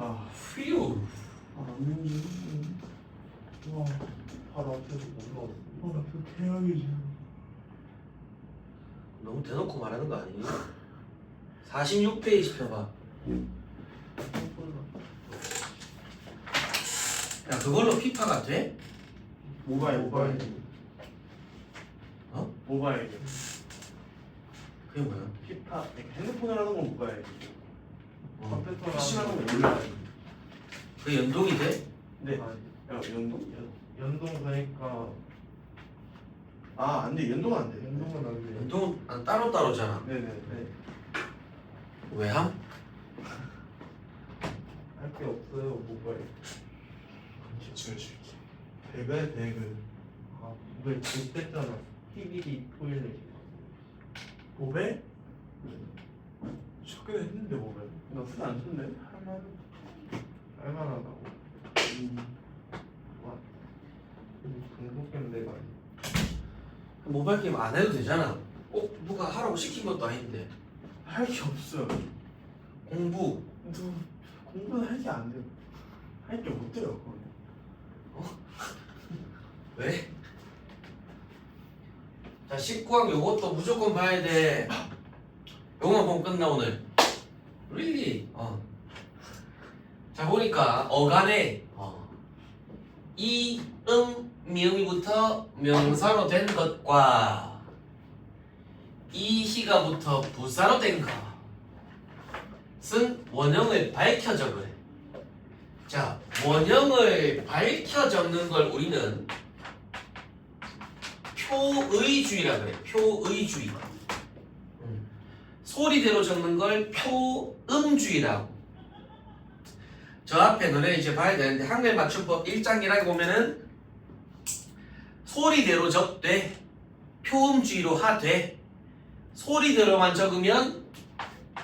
아, 휴. 아니. 와, 바로 앞에서 뭔가 어, 저 태양이지. 너무 대놓고 말하는 거 아니니? 46페이지 펴봐. 야 그걸로 피파가 돼? 모바일, 모바일. 어? 모바일. 그게 뭐야? 피파. 핸드폰으로 하는 건 모바일. 건거 몰라요. 그 연동이 돼? 네. 야, 연동? 연, 연동 그러니까. 아, 안 돼. 연동은 안 돼. 연동은 안 돼. 연동 아, 따로 따로잖아. 네네네. 왜 함? 할 게 없어요, 모바일. 기출줄게. 배그야, 배그. 아, 모바일 못됐잖아. TVD 토일렛. 모바 일? 최근에 했는데 모바일. 나쓰안 썼네. 할만. 할만하다고. 음. 와. 중국 게임 내가. 모바일 게임 안 해도 되잖아. 꼭 누가 하라고 시킨 것도 아닌데. 할 게 없어요. 공부. 누 공부는 할 게 안 돼요. 할 게 못 돼요. 거의. 왜? 자 19학 요것도 무조건 봐야 돼. 요거만 보면 끝나 오늘. Really? 어. 자 보니까 어간에 어. 이, 음, 미음이부터 명사로 된 것과 이 시가부터 부사로 된 것은 원형을 밝혀 적으래. 자 원형을 밝혀 적는 걸 우리는 표의주의라 그래. 표의주의. 음. 소리대로 적는 걸 표음주의라고. 저 앞에 너네 이제 봐야 되는데 한글 맞춤법 1장이라고 보면은 소리대로 적되 표음주의로 하되 소리대로만 적으면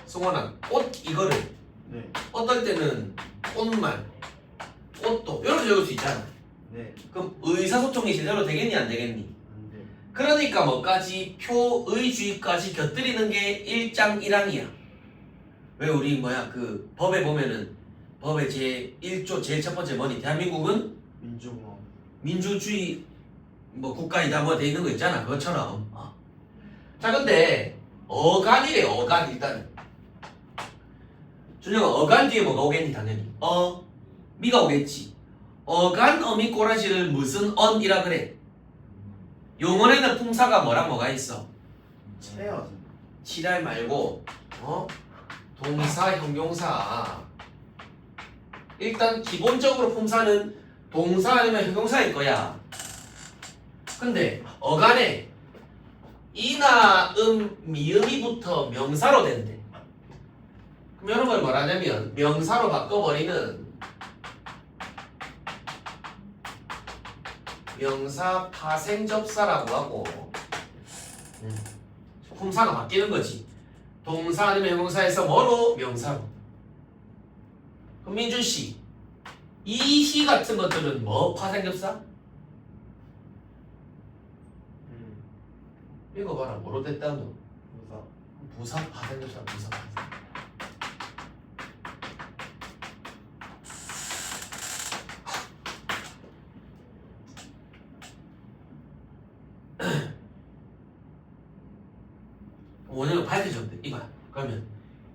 송원아 꽃 이거를 네. 어떨 때는 꽃말 꽃도 이렇게 적을 수 있잖아. 네. 그럼 의사소통이 제대로 되겠니 안 되겠니? 그러니까 뭐까지 표의 주의까지 곁들이는 게 1장 1항이야. 왜 우리 뭐야 그 법에 보면은 법의 제 1조 제일 첫 번째 뭐니? 대한민국은 민주공화. 민주주의 뭐 국가이다 뭐 돼 있는 거 있잖아. 그것처럼. 어. 자 근데 어간이래 어간 일단 준영아 어간 뒤에 뭐가 오겠니 당연히 어 미가 오겠지. 어간 어미 꼬라지를 무슨 언이라 그래. 용어에는 품사가 뭐랑 뭐가 있어? 체요. 칠할 말고 어 동사 형용사 일단 기본적으로 품사는 동사 아니면 형용사일 거야 근데 어간에 이나 음 미음이부터 명사로 된대 그럼 걸 말하냐면 명사로 바꿔버리는 명사 파생접사라고 하고 음. 품사가 바뀌는 거지. 동사 아니면 형용사에서 뭐로 명사로. 그럼 민준 씨, 이시 같은 것들은 뭐 파생접사? 음. 이거 봐라, 뭐로 됐다는 거. 부사. 부사 파생접사, 부사 파생.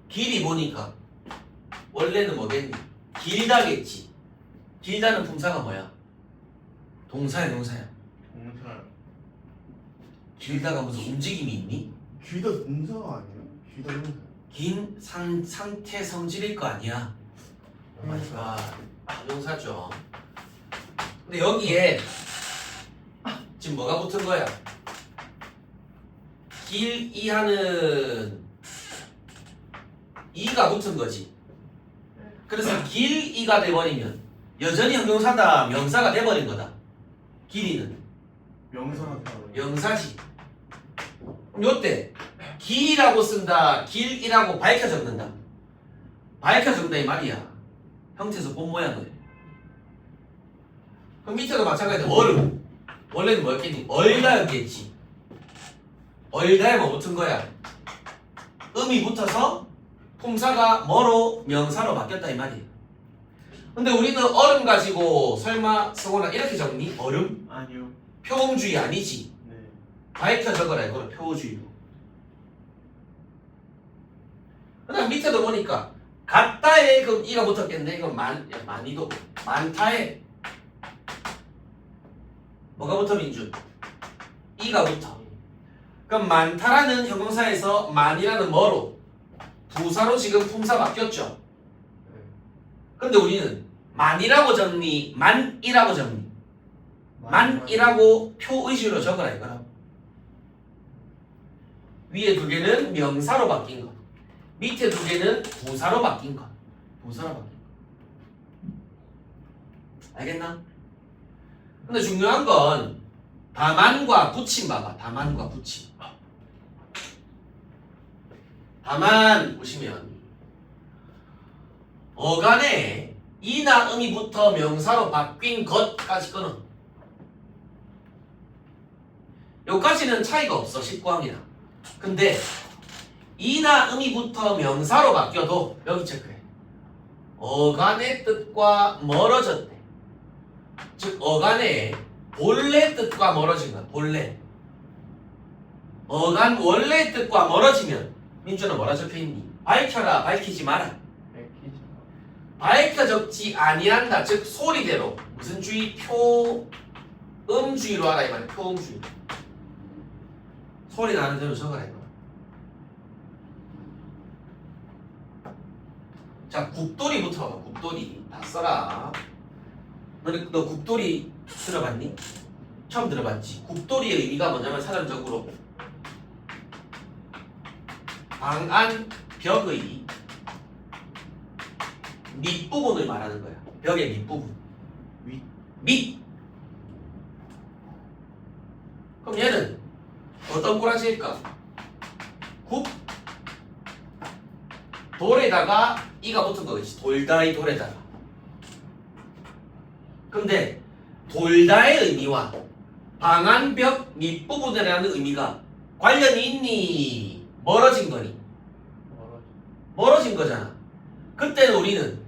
길이 보니까? 원래는 뭐겠니? 길다겠지. 길다는 품사가 뭐야? 동사야 동사야? 공사. 길다가 무슨 움직임이 있니? 귀다 공사가 아니에요? 귀다 공사. 긴 상, 상태 성질일 거 아니야? 오 마이 갓. 아 동사죠. 근데 여기에 지금 뭐가 붙은 거야? 길 이 하는 이가 붙은 거지. 그래서 길 이가 돼버리면 여전히 형용사다 명사가 돼버린 거다. 길이는 명사가 다. 명사지. 요때 길이라고 쓴다, 길이라고 밝혀 적는다. 밝혀 적는다 이 말이야. 형태에서 본 모양을. 그럼 밑에도 마찬가지로 얼음. 원래는 뭐였겠니? 얼다였겠지. 얼다에 뭐 붙은 거야? 음이 붙어서 품사가 뭐로 명사로 바뀌었다 이 말이야. 근데 우리는 얼음 가지고 설마 성원아 이렇게 적니? 얼음? 아니요. 표음주의 아니지. 네. 밝혀 적어라 이거는 표주의로. 그다음 밑에도 보니까 같다에 그 이가 붙었겠네. 이건 만 야, 많이도 많다에 뭐가 붙어 민준? 이가 붙어. 그럼 많다라는 형용사에서 만이라는 뭐로 부사로 지금 품사 바뀌었죠. 근데 우리는 만이라고 적니 만이라고 적니 만이라고 표의식으로 적어라 이거라. 위에 두 개는 명사로 바뀐 거. 밑에 두 개는 부사로 바뀐 거. 부사로 바뀐 거. 알겠나? 근데 중요한 건 다만과 붙임 봐봐. 다만과 붙임. 다만 보시면 어간에 이나 음이부터 명사로 바뀐 것까지 끊어. 여기까지는 차이가 없어 19항이나 근데 이나 음이부터 명사로 바뀌어도 여기 체크해. 어간의 뜻과 멀어졌대. 즉 어간의 본래 뜻과 멀어진 거야 본래. 어간 원래 뜻과 멀어지면 민주는 뭐라 적혀있니? 밝혀라 밝히지 마라. 맥히지. 밝혀 적지 아니한다. 즉 소리대로. 무슨 주의? 표 음주의로 하라 이 말이야. 표음주의. 소리 나는 대로 적어라 이거. 자 국돌이부터 국돌이. 다 써라. 너, 너 국돌이 들어봤니? 처음 들어봤지? 국돌이의 의미가 뭐냐면 사전적으로 방안 벽의 밑부분을 말하는 거야 벽의 밑부분 윗. 밑 그럼 얘는 어떤 꼬라지일까? 국 돌에다가 이가 붙은 거겠지 돌다의 돌에다가 근데 돌다의 의미와 방안벽 밑부분이라는 의미가 관련이 있니? 멀어진 거니? 멀어진 거잖아 그때는 우리는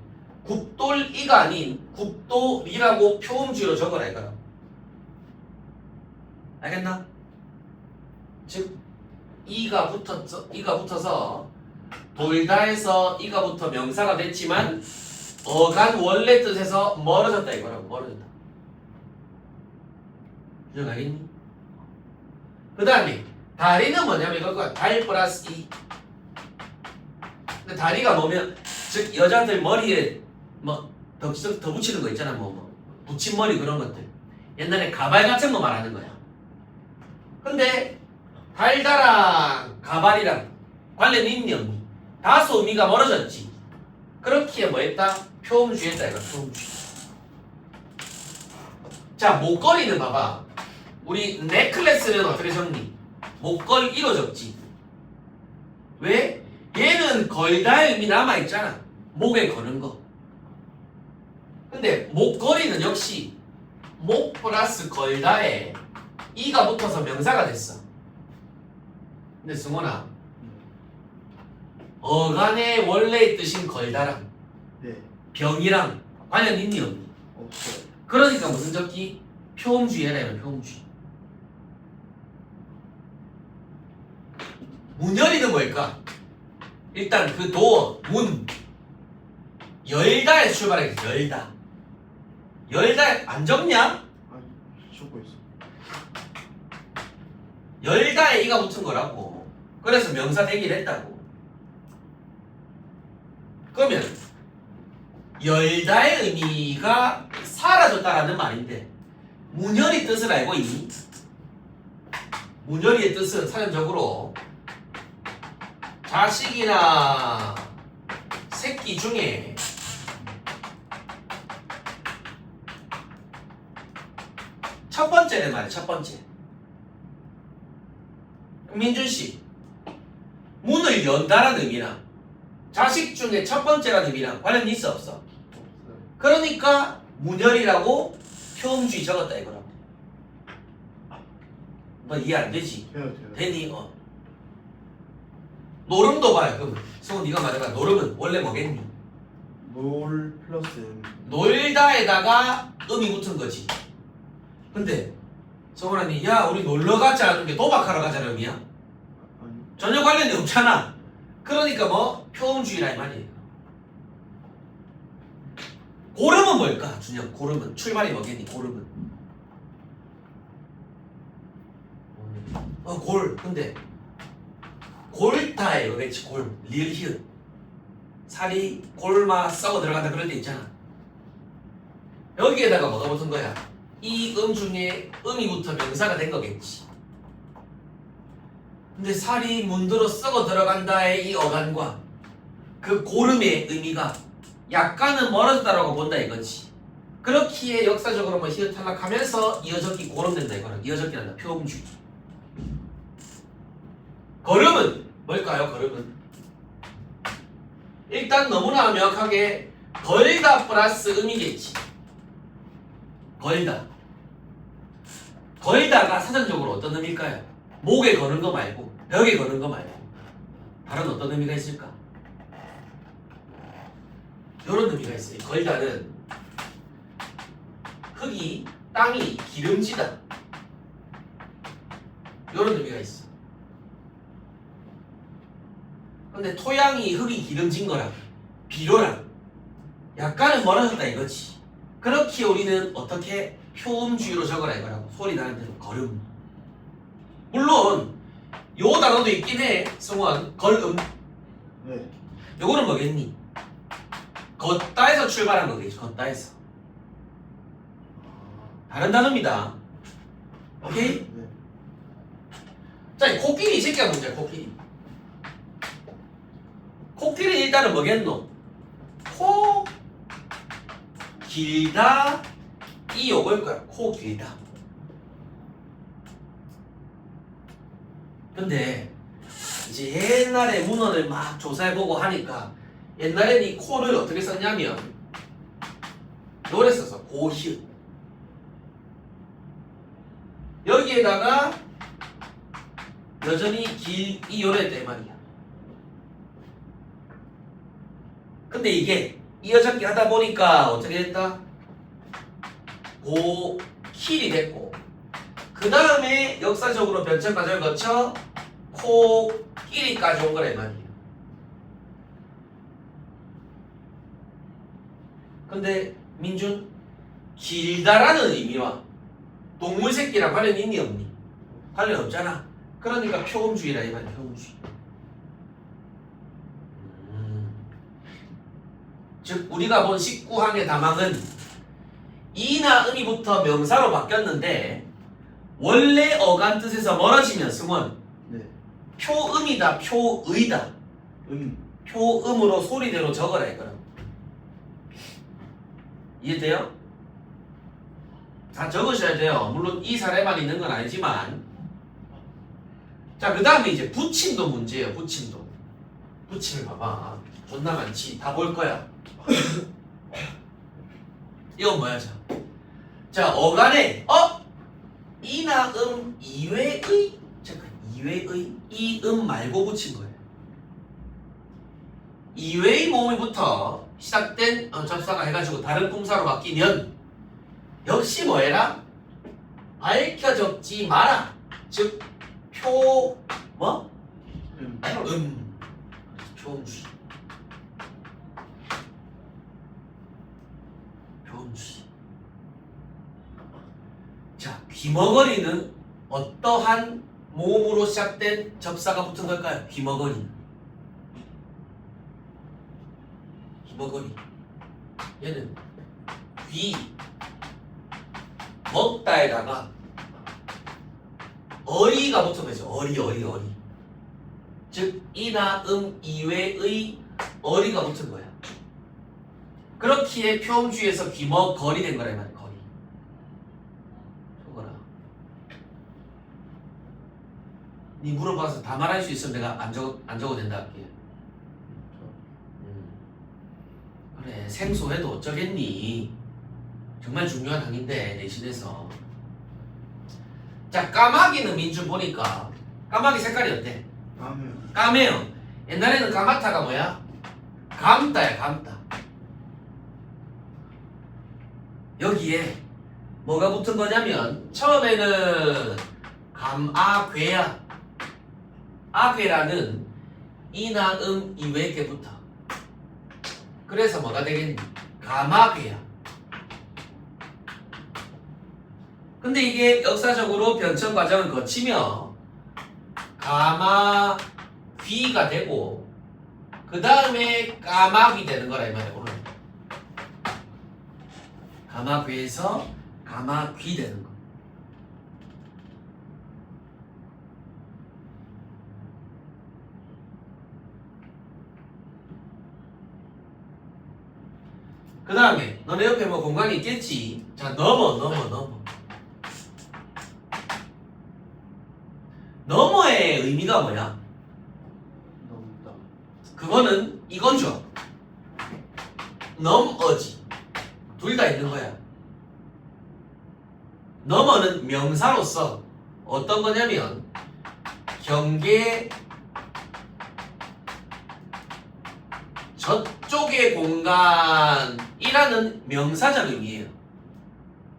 국돌이가 아닌 국돌이라고 표음주로 적어라 이거라 알겠나? 즉 이가 붙었어 이가 붙어서 돌다에서 이가 붙어 명사가 됐지만 어간 원래 뜻에서 멀어졌다 이거라고 멀어졌다 알겠니? 그 다음에 다리는 뭐냐면 이거가 달 플러스 이. 근데 다리가 뭐면 즉 여자들 머리에 뭐더 더 붙이는 거 있잖아. 뭐, 뭐 붙임머리 그런 것들. 옛날에 가발 같은 거 말하는 거야. 근데 달다랑 가발이랑 관련 있니 없니? 다소 의미가 멀어졌지. 그렇기에 뭐 했다? 표음주의했다 이거 표음주의 자 목걸이는 봐봐. 우리 넥클래스는 어떻게 적니? 목걸이로 적지 왜? 얘는 걸다의 의미 남아있잖아 목에 거는 거 근데 목걸이는 역시 목 플러스 걸다에 이가 붙어서 명사가 됐어 근데 승원아 어간의 원래의 뜻인 걸다랑 네. 병이랑 관련 있니 없니? 없어요. 그러니까 무슨 적기? 표음주의 해라 이런 표음주의 문열이는 뭘까? 일단 그 도어 문 열다에 출발하겠어 열다 열다 안 적냐? 아니 적고 있어. 열다에 이가 붙은 거라고 그래서 명사 되기를 했다고 그러면 열다의 의미가 사라졌다라는 말인데 문열이 뜻을 알고 있니? 문열이의 뜻은 사전적으로 자식이나 새끼 중에 첫 번째는 말이야 첫 번째 민준 씨, 문을 연다라는 의미랑 자식 중에 첫 번째라는 의미랑 관련이 있어 없어? 그러니까 문열이라고 표음주의 적었다 이거라고. 너 이해 안 되지? 돼요 돼요. 되니? 어. 노름도 봐요. 그럼 성우 네가 말해봐. 노름은 원래 뭐겠니? 놀 플러스 M 놀다에다가 음이 붙은 거지. 근데 성원아님, 야 우리 놀러 가자 하는 게 도박하러 가자는 의미야? 아니 전혀 관련이 없잖아. 그러니까 뭐 표음주의라 이 말이에요. 고름은 뭘까? 준영, 고름은 출발이 뭐겠니? 고름은 어, 골. 근데 골타예요, 그렇지? 골, 리을 히읗. 살이 골마 썩어 들어간다 그럴 때 있잖아. 여기에다가 뭐가 붙은 거야? 이 음 중에 음이 붙어 명사가 된 거겠지. 근데 살이 문드러 썩어 들어간다의 이 어간과 그 고름의 의미가 약간은 멀어졌다라고 본다 이거지. 그렇기에 역사적으로 뭐 히읗 탈락하면서 이어적기 고름된다 이거라. 이어적기란다. 표음주의. 걸음은 뭘까요? 걸음은 일단 너무나 명확하게 걸다 플러스 음이겠지. 걸다. 걸다가 사전적으로 어떤 의미일까요? 목에 거는 거 말고 벽에 거는 거 말고 다른 어떤 의미가 있을까? 이런 의미가 있어요. 걸다는 흙이 땅이 기름지다. 이런 의미가 있어. 근데 토양이 흙이 기름진 거랑 비료랑 약간은 멀어졌다 이거지. 그렇게 우리는 어떻게 표음주의로 적어라 이거라고 소리 나는 대로 걸음. 물론 요 단어도 있긴 해. 성원 걸음. 네 요거는 뭐겠니? 걷다에서 출발한 거겠지. 걷다에서. 다른 단어입니다. 오케이? 네. 자, 이 코끼리 이 새끼가 문제야. 코끼리. 코끼리 일단은 뭐겠노? 코 길다 이 요거일 거야. 코 길다. 근데 이제 옛날에 문헌을 막 조사해보고 하니까 옛날에는 이 코를 어떻게 썼냐면 요래 써서 고히읗 여기에다가 여전히 길 이 요랬다 이 말이야 근데 이게 이어잡기 하다 보니까 어떻게 됐다? 고 킬이 됐고 그 다음에 역사적으로 변천 과정을 거쳐 코 끼리까지 온이 말이에요. 근데 민준 길다라는 의미와 동물 새끼랑 관련 있니 없니? 관련 없잖아. 그러니까 표음주의라 이 말이야. 표음주의. 즉 우리가 본 19항의 다망은 이나 음이부터 명사로 바뀌었는데 원래 어간 뜻에서 멀어지면 승원. 네. 표음이다 표의다. 음. 표음으로 소리대로 적어라 이거라 이해돼요? 다 적으셔야 돼요. 물론 이 사례만 있는 건 아니지만. 자그 다음에 이제 붙임도 문제예요 붙임도. 붙임을 봐봐. 존나 많지. 다 볼 거야 이건 뭐야 자, 자 어간에 어? 이나 음 이외의 잠깐 이외의 이음 말고 붙인 거예요 이외의 모음부터 시작된 어, 접사가 해가지고 다른 품사로 바뀌면 역시 뭐해라? 밝혀 적지 마라 즉 표 뭐? 음. 음 표음주 의 표음주의 자 귀머거리는 어떠한 모음으로 시작된 접사가 붙은 걸까요? 귀머거리는 귀머거리. 얘는 귀 먹다에다가 어리가 붙은 거죠. 어리 어리 어리. 즉 이나 음 이외의 어리가 붙은 거야 그렇기에 표음주의에서 귀머거리 된 거라 이 말이야 거리 적어라 니 물어봐서 다 말할 수 있으면 내가 안 적어 안 적어도 된다 할게 음. 그래 생소해도 어쩌겠니 정말 중요한 항인데 내신에서 자 까마귀는 민준 보니까 까마귀 색깔이 어때? 다음에요. 까매요 옛날에는 까마타가 뭐야? 감다야 감다 여기에 뭐가 붙은 거냐면 처음에는 감아괴야. 아괴라는 이나음 이외의 게 붙어 그래서 뭐가 되겠니? 감아괴야. 근데 이게 역사적으로 변천 과정을 거치며 가마귀가 되고 그 다음에 까마귀 되는 거라 이 말이야 오늘 가마귀에서 가마귀 되는 거 그 다음에 너네 옆에 뭐 공간이 있겠지 자 넘어 넘어 넘어 넘어의 의미가 뭐야? 그거는 이건죠. 넘어지. 둘다 있는 거야. 넘어는 명사로서 어떤 거냐면 경계 저쪽의 공간이라는 명사적 의미예요.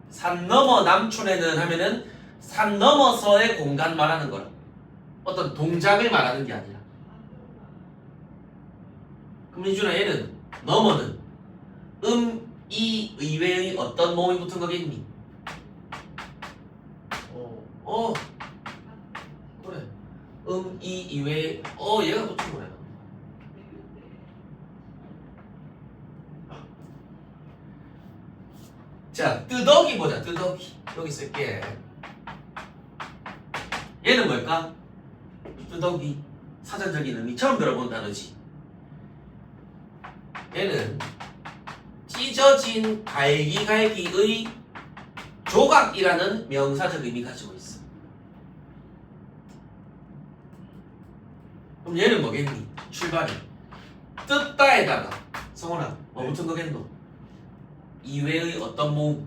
산 넘어 남촌에는 하면은 산 넘어서의 공간 말하는 거라. 어떤 동작을 말하는 게 아니라. 그럼 민준아 얘는 넘어는 음, 이 의외의 어떤 모음이 붙은 거겠니? 어. 어 그래 음, 이 이외에 어 얘가 붙은 거야 자 뜨덕이 보자 뜨덕이 여기 쓸게 얘는 뭘까? 뜨덕이 사전적인 의미 처음 들어본 단어지 얘는 찢어진 갈기갈기의 조각이라는 명사적 의미 가지고 있어. 그럼 얘는 뭐겠니? 출발이 뜯다에다가 성원아 뭐 네. 붙은 거겠노? 이외의 어떤 모음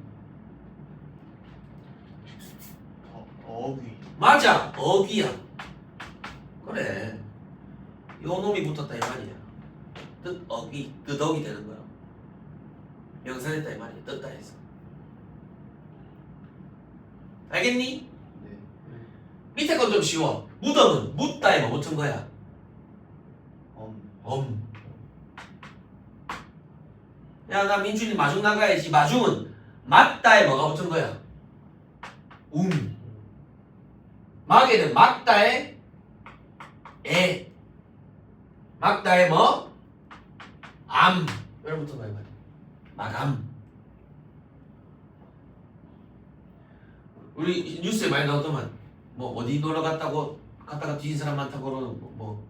어, 어귀. 맞아 어귀야 그래 요 놈이 붙었다 이 말이야 뜻 어귀 뜨덕이 되는 거야 명사됐다 이 말이야 뜯다 해서 알겠니? 네. 밑에 건 좀 쉬워 무덤은 묻다에 뭐 붙은 거야 엄. 엄. 야, 나 민준이 마중 나가야지. 마중은 맞다에 뭐가 붙은 거야? 움. 막에는 막다에 에. 막다에 뭐? 암. 왜 붙은 거야, 말이야? 마감. 우리 뉴스에 많이 나오더만 뭐 어디 놀러 갔다고 갔다가 뒤진 사람 많다고 그러는 뭐, 뭐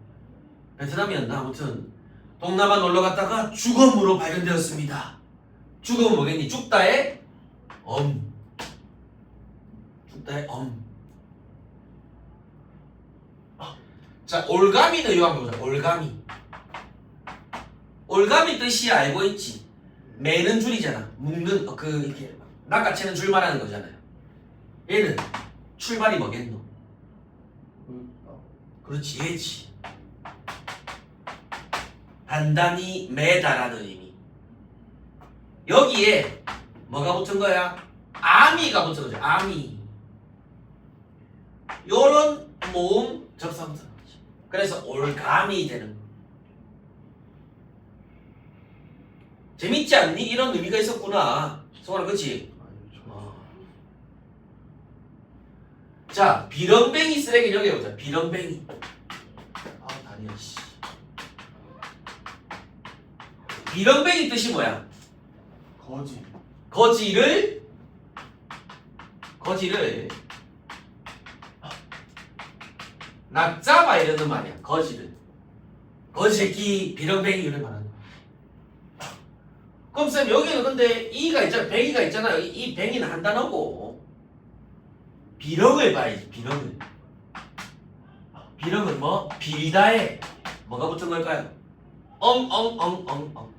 베트남이었나 아무튼 동남아 놀러 갔다가 죽음으로 발견되었습니다. 죽음은 뭐겠니? 죽다의 엄. 죽다의 엄. 자, 올가미는 이거 한번 보자. 올가미. 올가미 뜻이 알고 있지. 매는 줄이잖아. 묶는 어, 그 이렇게 낚아채는 줄 말하는 거잖아요. 얘는 출발이 뭐겠노? 그렇지, 얘지. 단단히 매다라는 의미. 여기에 뭐가 붙은 거야? 아미가 붙은 거죠. 아미. 요런 모음 접상사. 그래서 올감이 되는 거. 재밌지 않니? 이런 의미가 있었구나. 성원아. 어. 자, 비렁뱅이 쓰레기 여기 보자. 비렁뱅이. 아, 다리야 씨. 비렁뱅이 뜻이 뭐야? 거지. 거지를 거지를 낙잡아 이러는 말이야. 거지를. 거지 새끼 비렁뱅이 이런 말하는. 그럼 쌤 여기는 근데 이가 있잖아. 뱅이가 있잖아요. 이, 이 뱅이는 한 단어고 비렁을 봐야지. 비렁을. 비렁은 뭐? 비리다에 뭐가 붙은 걸까요? 엉엉엉엉엉.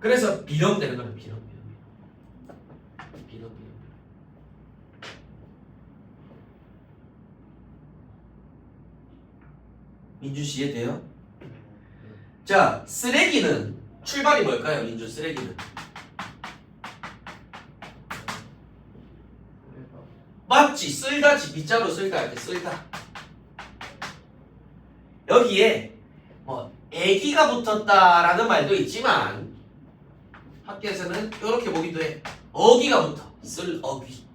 그래서 비렁 되는 거는 비렁 비렁 비렁 비렁 비렁. 민주 씨 이해돼요? 자 쓰레기는 출발이 뭘까요? 민주 쓰레기는? 맞지 쓸다지 밑자루 쓸다 이렇게 쓸다. 여기에 뭐 애기가 붙었다라는 말도 있지만 학교에서는 이렇게 보기도 해. 어기가 붙어. 쓸 어귀.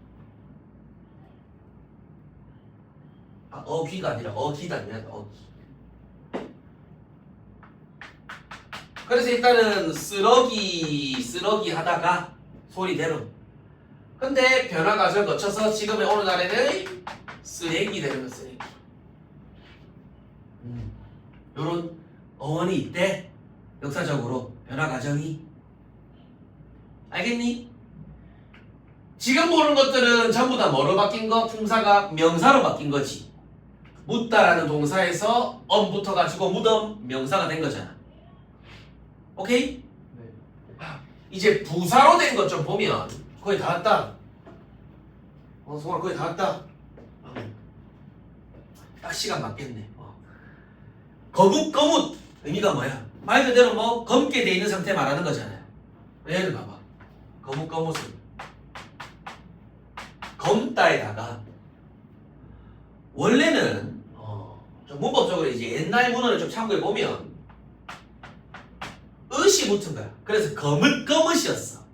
아, 어귀가 아니라 어기다 아니라 어귀. 그래서 일단은 쓰러기 쓰러기 하다가 소리대로 근데 변화 과정을 거쳐서 지금의 오늘날에는 쓰레기 되는 거 쓰레기. 음, 요런 어원이 있대. 역사적으로 변화 과정이. 알겠니? 지금 보는 것들은 전부 다 뭐로 바뀐 거? 품사가 명사로 바뀐 거지. 묻다라는 동사에서 엄 붙어가지고 무덤 명사가 된 거잖아 오케이? 네. 이제 부사로 된 것 좀 보면 거의 다 왔다. 어, 송아 거의 다 왔다. 어. 딱 시간 맞겠네. 어. 거뭇 거뭇 의미가 뭐야? 말 그대로 뭐 검게 돼 있는 상태 말하는 거잖아요. 얘를 봐봐. 거뭇 거뭇은 검다에다가 원래는 어, 좀 문법적으로 이제 옛날 문헌을 좀 참고해 보면 붙은 거야. 그래서 거뭇거뭇이었어.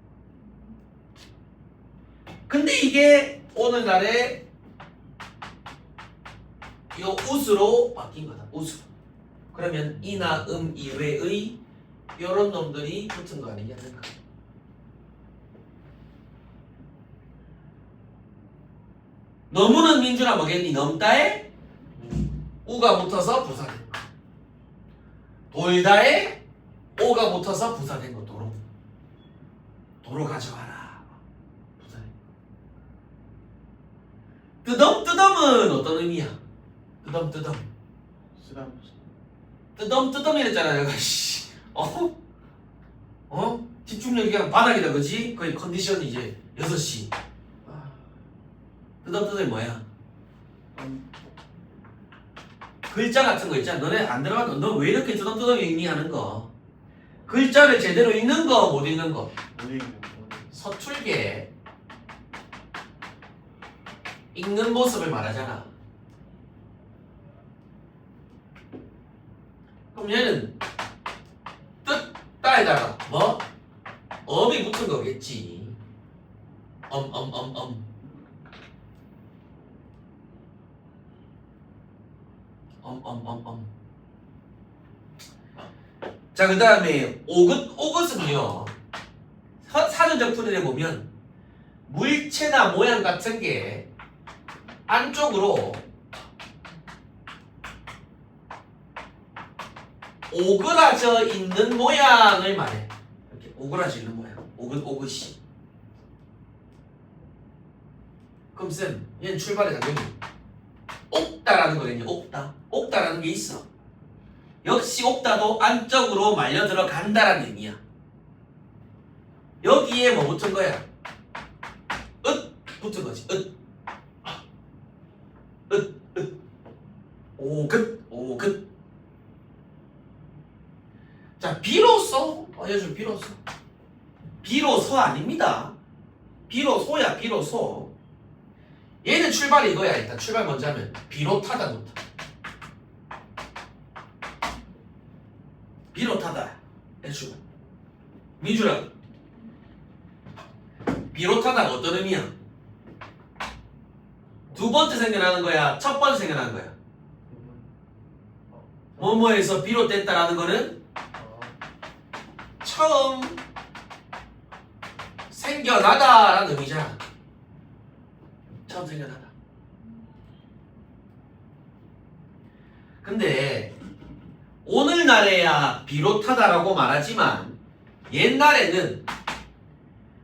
근데 이게 오늘날에 요 웃으로 바뀐 거다. 웃으로. 그러면 이나 음 이외의 요런 놈들이 붙은 거 생각. 너무는 민주라 뭐겠니? 넘다에 우가 붙어서 부사된 거. 돌다에 오가 붙어서 부사된 거 도로. 도로 가져와라. 부사된 거. 뜨덤 뜨덤은 어떤 의미야? 뜨덤 뜨덤. 쓰다 뜨덤 뜨덤 이랬잖아 내가 씨. 어? 어? 집중력이 그냥 바닥이다 그지? 거의 컨디션이 이제 6시 아, 뜨덤 뜨덤이 뭐야? 음, 글자 같은 거 있잖아 너네 안 들어가도 너 왜 이렇게 뜨덤뜨덤 읽니 하는 거 글자를 제대로 읽는 거 못 읽는 거 서툴게 읽는 모습을 말하잖아. 그럼 얘는 뜻다에다가 뭐 엄이 붙은 거겠지. 엄 엄 엄 엄. 엄 엄 엄 엄. 자, 그 다음에 오긋, 오긋은요. 사- 사전적 풀이를 보면 물체나 모양 같은 게 안쪽으로 오그라져 있는 모양을 말해. 이렇게 오그라져 있는 모양. 오긋 오긋이. 그럼 쌤, 얘는 출발에 당연히 옥다라는 거겠냐? 옥다. 옥다라는 게 있어. 역시 옥다도 안쪽으로 말려 들어간다라는 의미야. 여기에 뭐 붙은 거야? 읒 붙은 거지. 읒. 읒, 읒. 오긋, 오긋. 자, 비로소 알려줘, 비로소. 비로소 아닙니다. 비로소야, 비로소. 얘는 출발이 이거야. 일단 출발 먼저 하면. 비롯하다. 애출 민주라. 비롯하다가 어떤 의미야? 두 번째 생겨나는 거야? 첫 번째 생겨나는 거야? 뭐뭐에서 비롯됐다라는 거는 아, 처음 생겨나다라는 의미잖아. 처음 생겨나다. 근데 오늘날에야 비롯하다라고 말하지만 옛날에는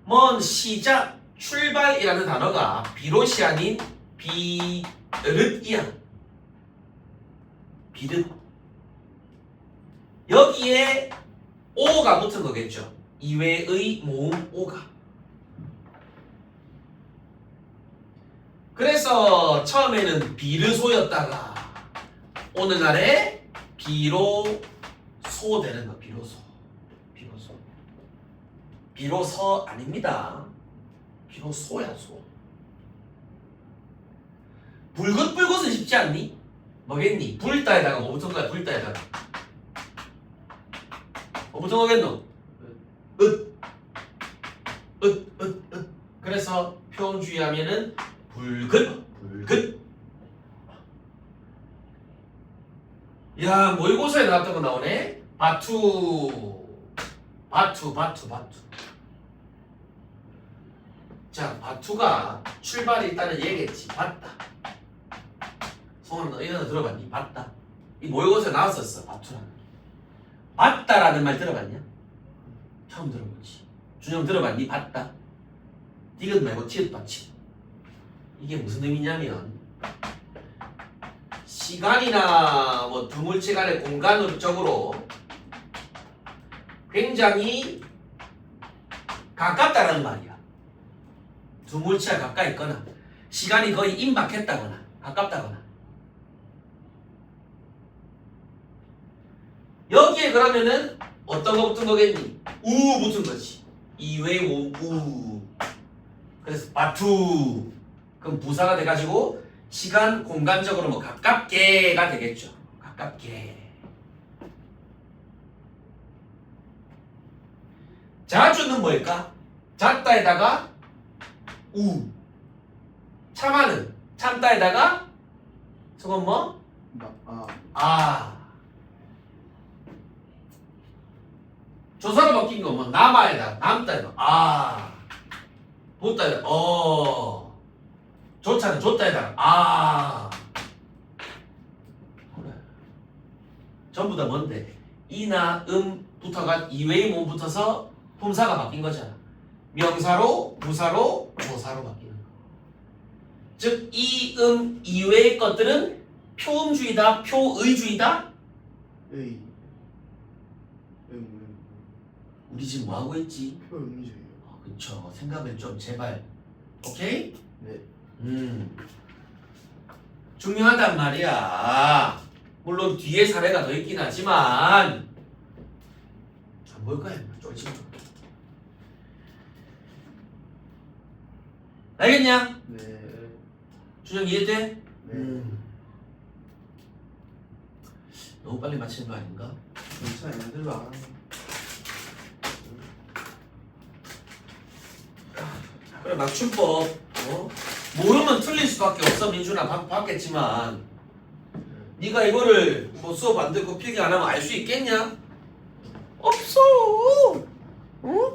먼 시작, 출발이라는 단어가 비롯이 아닌 비릇이야. 비릇. 여기에 오가 붙은 거겠죠. 이외의 모음 오가. 그래서 처음에는 비르소였다가 오늘날에 비로 소 되는 거 비로소. 비로소. 비로소 아닙니다. 비로소야 소. 불긋 불긋은 쉽지 않니? 뭐겠니? 불 따에다가 뭐 붙은 거야 불 따에다가 뭐 붙은 거겠노? 읒 읒, 읒, 읒. 그래서 표현주의하면은 불긋 불긋 야 모의고사에 나왔던 거 나오네 바투 바투 바투 바투 자 바투가 출발이 있다는 얘기겠지 봤다 성원 너 이거 들어봤니? 봤다 이 모의고사에 나왔었어 바투라는 게 봤다라는 말 들어봤냐? 처음 들어보지 준영 들어봤니? 봤다 디귿 말고 티읕 받침 이게 무슨 의미냐면 시간이나 뭐 두 물체 간의 공간적으로 굉장히 가깝다는 말이야. 두물체가 가까이 있거나 시간이 거의 임박했다거나 가깝다거나 여기에 그러면은 어떤 거 붙은 거겠니? 우 붙은 거지. 이외 우, 우. 그래서 바투. 그럼 부사가 돼가지고 시간 공간적으로 뭐 가깝게가 되겠죠. 가깝게. 자주는 뭘까? 잣다에다가 우. 참아는 참다에다가 저건 뭐? 아 아. 조사로 바뀐 거뭐 남아에다 남다에다 아. 붙다에다 어. 조차는 조다에다가 아. 그래. 전부 다 뭔데? 이나 음 붙어가 이외의 몸 붙어서 품사가 바뀐 거잖아. 명사로 부사로 조사로 바뀌는 거. 즉 이 음 이외의 것들은 표음주의다, 표의주의다. 의 음, 우리 지금 뭐 하고 있지? 표현주의 아, 그쵸. 생각을 좀 제발. 오케이? 네 음. 중요하단 말이야. 물론 뒤에 사례가 더 있긴 하지만 안 보일 거야. 쫄지 마. 알겠냐? 네. 주정 이해돼? 네. 너무 빨리 마치는 거 아닌가? 괜찮아 애들 안 그래 맞춤법 어? 모르면 틀릴 수밖에 없어 민준아 바, 봤겠지만 네가 이거를 뭐 수업 안 듣고 필기 안 하면 알 수 있겠냐? 없어 응?